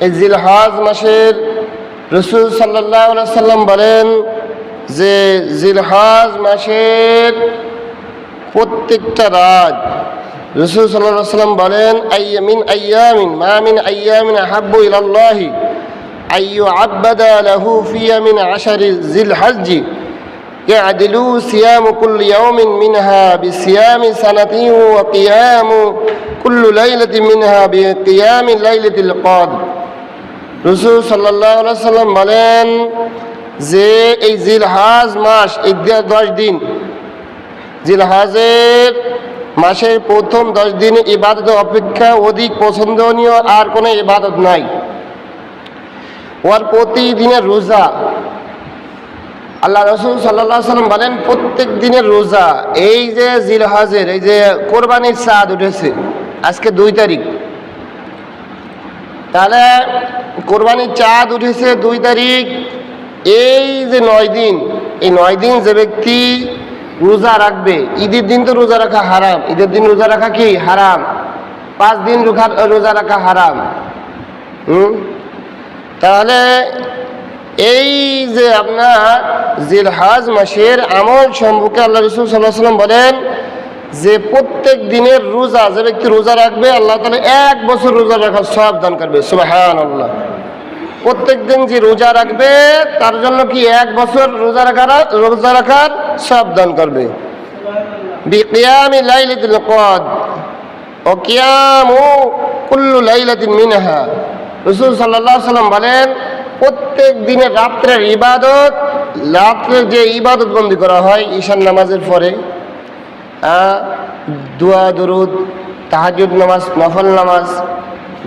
এই জিলহাজ মাসের রসুল সাল্লাহ সাল্লাম বলেন যে জিলহাজ মাসের প্রত্যেকটা রাত রসুল সাল্লাহ সাল্লাম বলেন আইয়ামিন আইয়ামিন মামিন আইয়ামিন আহাব্বু ইলাল্লাহি আইয়ু আব্বাদা লাহু ফিয়া মিন আশারি জিল হাজ্জি يعدل صيام كل يوم منها بصيام سنة وقيام كل ليلة منها بقيام ليلة القدر রসুল সাল্লাহ সাল্লাম বলেন যে এই জিলহাজ মাস এই দশ দিন। জিলহাজের মাসের প্রথম দশ দিন ইবাদত অপেক্ষা অধিক পছন্দনীয় আর কোনো ইবাদত নাই। ওর প্রতিদিনের রোজা। আল্লাহ রসুল সাল্লাহ সাল্লাম বলেন, প্রত্যেক দিনের রোজা, এই যে জিলহাজের, এই যে কোরবানির চাঁদ উঠেছে, আজকে দুই তারিখ। তাহলে কোরবানির চাঁদ উঠেছে দুই তারিখ। এই যে নয় দিন, এই নয় দিন যে ব্যক্তি রোজা রাখবে, ঈদের দিন তো রোজা রাখা হারাম। ঈদের দিন রোজা রাখা কি? হারাম। পাঁচ দিন রোজা- রোজা রাখা হারাম। হুম? তাহলে এই যে আপনার জিলহাজ মাসের আমল সম্পর্কে আল্লাহ রসুল সাল্লাহ সাল্লাম বলেন যে প্রত্যেক দিনের রোজা, যে ব্যক্তি রোজা রাখবে, আল্লাহ তাহলে এক বছর রোজা রাখার সব দান করবে। সুবাহান আল্লাহ প্রত্যেক দিন যে রোজা রাখবে, তার জন্য কি এক বছর রোজা রাখার রোজা রাখার সব দান করবে? বিকিয়ামি লাইলাতুল কদ ও কিয়ামু কুল্লু লাইলাতিন মিনহা। রসুল সাল্লাহ সাল্লাম বলেন, প্রত্যেক দিনের রাত্রের ইবাদত রাত্রে যে ইবাদত বন্দি করা হয় ঈশান নামাজের পরে দোয়া, দরুদ তাহাজুদ নামাজ, নফল নামাজ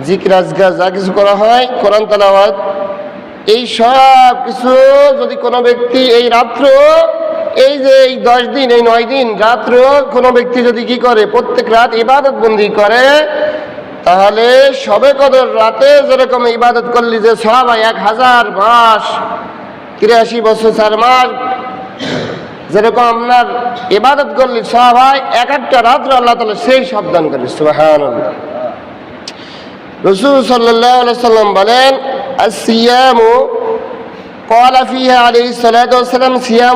জিকির যা কিছু করা হয়, কোরআন তালাওয়াত, এই সব কিছু যদি কোনো ব্যক্তি এই রাত্র, এই যে এই দশ দিন, এই নয় দিন, রাত্র কোনো ব্যক্তি যদি কি করে, প্রত্যেক রাত ইবাদত বন্দি করে, তাহলে সবে কদর রাতে যেরকম ইবাদত করলি যে সব এক হাজার মাস, তিরাশি বছর, চার মাস, যেরকম আপনার ইবাদত করলি সব হয়, এক একটা রাত্রে আল্লাহ তালা সেই সব দান করে সুবাহান রসুল সাল্লাম বলেন সিয়ামু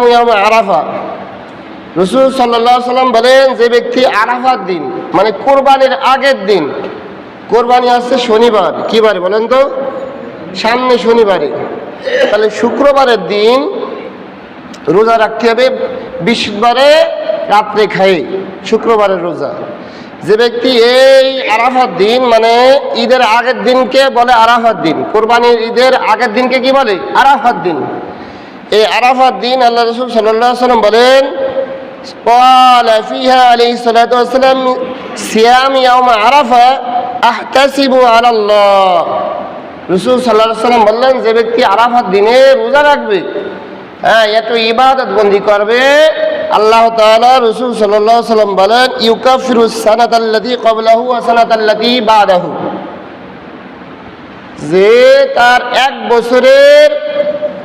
সাল্লাম আরাফা সাল্লাম বলেন, যে ব্যক্তি আরাফার দিন মানে কোরবানির আগের দিন, কোরবানি আসছে শনিবার, কি বারে বলেন তো? সামনে শনিবারে। তাহলে শুক্রবারের দিন রোজা রাখতে হবে, বৃহস্পতিবারে রাত্রে খাই, শুক্রবারের রোজা। যে ব্যক্তি এই আরাফার দিন মানে ঈদের আগের দিনকে বলে আরাফার দিন কোরবানির ঈদের আগের দিনকে কি বলে আরাফার দিন এই আরাফার দিন আল্লাহ রসুল সাল্লাহ সাল্লাম বলেন قال فيها عليه الصلاة والسلام صيام يوم عرفة أحتسب على الله রসুল সাল্লাহ সাল্লাম বললেন যে ব্যক্তি আরাফার দিনে রোজা রাখবে হ্যাঁ এত ইবাদত বন্দি করবে আল্লাহ তাআলা রসুল সাল্লাহ সাল্লাম বলেন ইউকাফিরু সানাতাল্লাতি কবলাহু আসানাতাল্লাতি বাদাহু। যে তার এক বছরের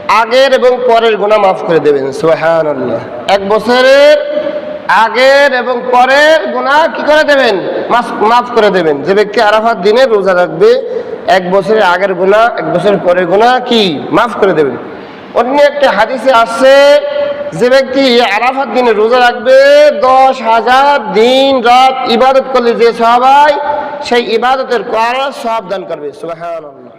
আগের এবং পরের গুণা মাফ করে দেবেন, সুবহানাল্লাহ। এক বছরের আগের এবং পরের গুণা কি করে দেবেন? মাফ- করে দেবেন। যে ব্যক্তি আরাফাত দিনে রোজা রাখবে, এক বছরের আগের গুণা এক বছরের পরের গুণা কি? মাফ করে দেবেন। অন্য একটা হাদিসে আসছে যে ব্যক্তি আরাফাত দিনে রোজা রাখবে, দশ হাজার দিন রাত ইবাদত করলে যে সবাই সেই ইবাদতের করার সব দান করবে। সুবহানাল্লাহ।